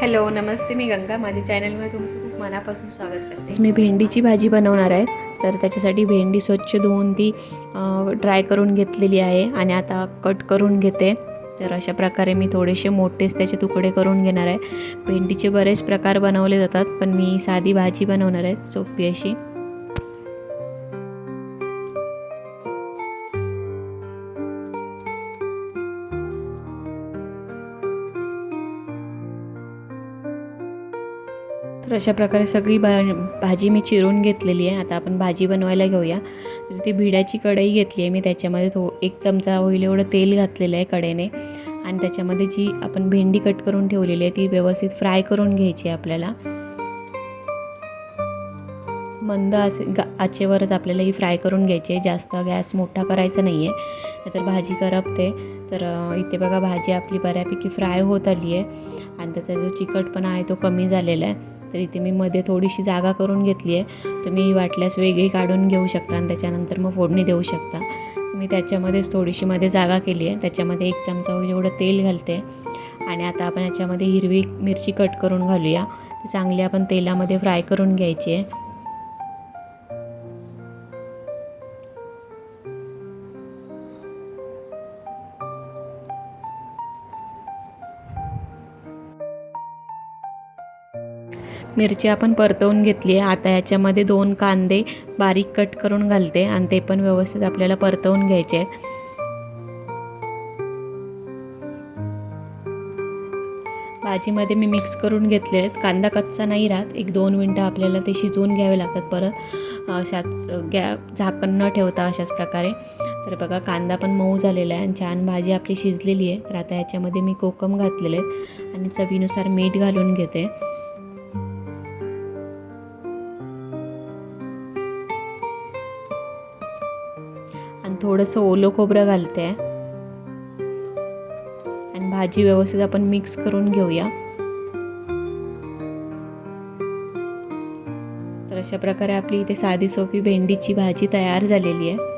Hello नमस्ते मी गंगा. माझ्या चॅनलमध्ये तुमचं खूप मनापासून स्वागत करते. मी भेंडीची भाजी बनवणार आहे. तर त्याच्यासाठी भेंडी स्वच्छ धुवून ती ड्राय करून घेतलेली आहे आणि आता कट करून घेते. तर अशा प्रकारे मी थोडेसे मोठेच त्याचे तुकडे करून घेणार आहे. भेंडीचे बरेच प्रकार बनवले जातात पण मी साधी भाजी बनवणार आहे सोपी अशी. तर अशा प्रकारे सगळी भा भाजी मी चिरून घेतलेली आहे. आता आपण भाजी बनवायला घेऊया. तर ती भिड्याची कढई घेतली आहे मी. त्याच्यामध्ये थो एक चमचा होईल एवढं तेल घातलेलं आहे कढईने. आणि त्याच्यामध्ये जी आपण भेंडी कट करून ठेवलेली आहे ती व्यवस्थित फ्राय करून घ्यायची आहे आपल्याला. मंद असे गा आचेवरच आपल्याला ही फ्राय करून घ्यायची आहे. जास्त गॅस मोठा करायचा नाही आहे. नाहीतर भाजी करपते. तर इथे बघा भाजी आपली बऱ्यापैकी फ्राय होत आली आहे. आणि त्याचा जो चिकटपणा आहे तो कमी झालेला आहे. तर इथे मी मध्ये थोडीशी जागा करून घेतली आहे. तुम्ही वाटल्यास वेगळी काढून घेऊ शकता आणि त्याच्यानंतर मग फोडणी देऊ शकता. मी त्याच्यामध्येच थोडीशी मध्ये जागा केली आहे. त्याच्यामध्ये एक चमचा एवढं तेल घालते. आणि आता आपण याच्यामध्ये हिरवी मिरची कट करून घालूया. ती चांगली आपण तेलामध्ये फ्राय करून घ्यायची आहे. मिरची आपण परतवून घेतली आहे. आता याच्यामध्ये दोन कांदे बारीक कट करून घालते आणि ते पण व्यवस्थित आपल्याला परतवून घ्यायचे आहेत. भाजीमध्ये मी मिक्स करून घेतले आहेत. कांदा कच्चा नाही राहत. एक दोन मिनटं आपल्याला ते शिजवून घ्यावे लागतात परत. अशाच गॅ झाकण न ठेवता अशाच प्रकारे. तर बघा कांदा पण मऊ झालेला आहे आणि छान भाजी आपली शिजलेली आहे. तर आता याच्यामध्ये मी कोकम घातलेले आहेत आणि चवीनुसार मीठ घालून घेते. आणि थोडंसं ओलं खोबरं घालते. आणि भाजी व्यवस्थित आपण मिक्स करून घेऊया. तर अशा प्रकारे आपली इथे साधी सोपी भेंडीची भाजी तयार झालेली आहे.